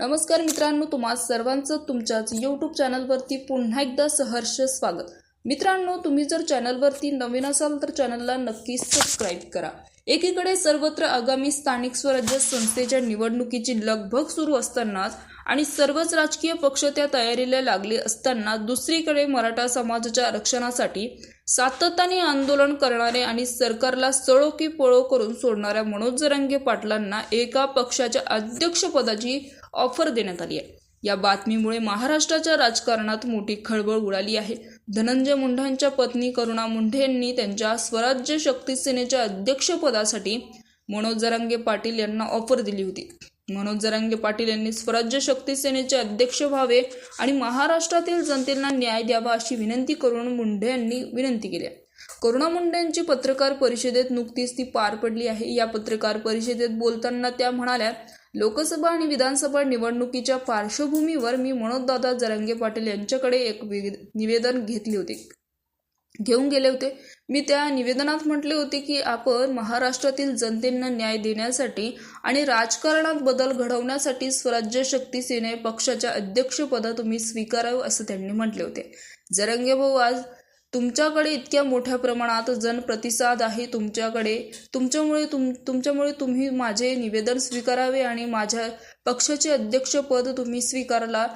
नमस्कार मित्रांनो तुम्हा सर्वांचं तुमच्याच यूट्यूब चॅनलवरती पुन्हा एकदा सहर्ष स्वागत. मित्रांनो तुम्ही जर चॅनलवरती नवीन असाल तर चॅनलला नक्की सबस्क्राईब करा. एकीकडे सर्वत्र आगामी स्थानिक स्वराज्य संस्थेच्या निवडणुकीची लगभग सुरू असतानाच आणि सर्वच राजकीय पक्ष त्या तयारीला लागले असताना दुसरीकडे मराठा समाजाच्या आरक्षणासाठी सातत्याने आंदोलन करणारे आणि सरकारला सळो की पळो करून सोडणाऱ्या मनोज जरांगे पाटलांना एका पक्षाच्या अध्यक्षपदाची ऑफर देण्यात आली आहे. या बातमीमुळे महाराष्ट्राच्या राजकारणात मोठी खळबळ उडाली आहे. धनंजय मुंढांच्या पत्नी करुणा मुंढे यांनी त्यांच्या स्वराज्य शक्ती सेनेच्या अध्यक्षपदासाठी मनोज जरांगे पाटील यांना ऑफर दिली होती. मनोज जरांगे पाटील यांनी स्वराज्य शक्ती सेनेचे अध्यक्ष व्हावे आणि महाराष्ट्रातील जनतेला न्याय द्यावा अशी विनंती करून मुंढे यांनी विनंती केली. आहे करुणा मुंडेंची यांची पत्रकार परिषदेत नुकतीच ती पार पडली आहे. या पत्रकार परिषदेत बोलताना त्या म्हणाल्या लोकसभा आणि विधानसभा निवडणुकीच्या पार्श्वभूमीवर मी मनोजदादा जरंगे पाटील यांच्याकडे एक निवेदन घेतले होते. घेऊन गेले होते. मी त्या निवेदनात म्हटले होते की आपण महाराष्ट्रातील जनतेना न्याय देण्यासाठी आणि राजकारणात बदल घडवण्यासाठी स्वराज्य शक्ती सेने पक्षाच्या अध्यक्षपदा तुम्ही स्वीकारावं असं त्यांनी म्हटले होते. जरंगे भाऊ आज तुमच्याकडे इतक्या मोठ्या प्रमाणात जनप्रतिसाद आहे तुमच्याकडे. तुमच्यामुळे तुम तुमच्यामुळे तुम्ही माझे निवेदन स्वीकारावे आणि माझ्या पक्षाचे अध्यक्षपद तुम्ही स्वीकारला.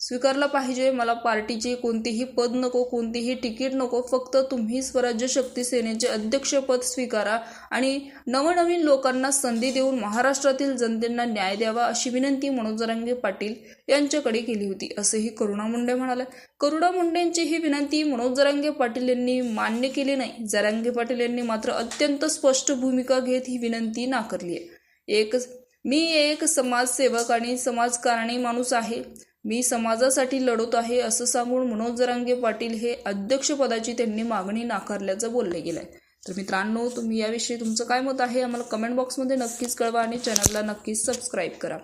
स्वीकारला पाहिजे. मला पार्टीचे कोणतेही पद नको कोणतीही तिकीट नको फक्त तुम्ही स्वराज्य शक्ती सेनेचे अध्यक्षपद स्वीकारा आणि नवनवीन लोकांना संधी देऊन महाराष्ट्रातील जनतेला न्याय द्यावा अशी विनंती मनोजरांगे पाटील यांच्याकडे केली होती. असेही करुणा मुंडे म्हणाले. करुणा मुंडेंची ही विनंती मनोजरांगे पाटील यांनी मान्य केली नाही. जरांगे पाटील यांनी मात्र अत्यंत स्पष्ट भूमिका घेत ही विनंती नाकारली आहे. एक मी एक समाजसेवक आणि समाजकारणी माणूस आहे. मी समाजासाठी लढत आहे असं सांगून मनोज जरांगे पाटील हे अध्यक्षपदाची त्यांनी मागणी नाकारल्याचं बोलले गेलंय. तर मित्रांनो तुम्ही याविषयी तुमचं काय मत आहे? आम्हाला कमेंट बॉक्समध्ये नक्कीच कळवा आणि चॅनलला नक्कीच सबस्क्राईब करा.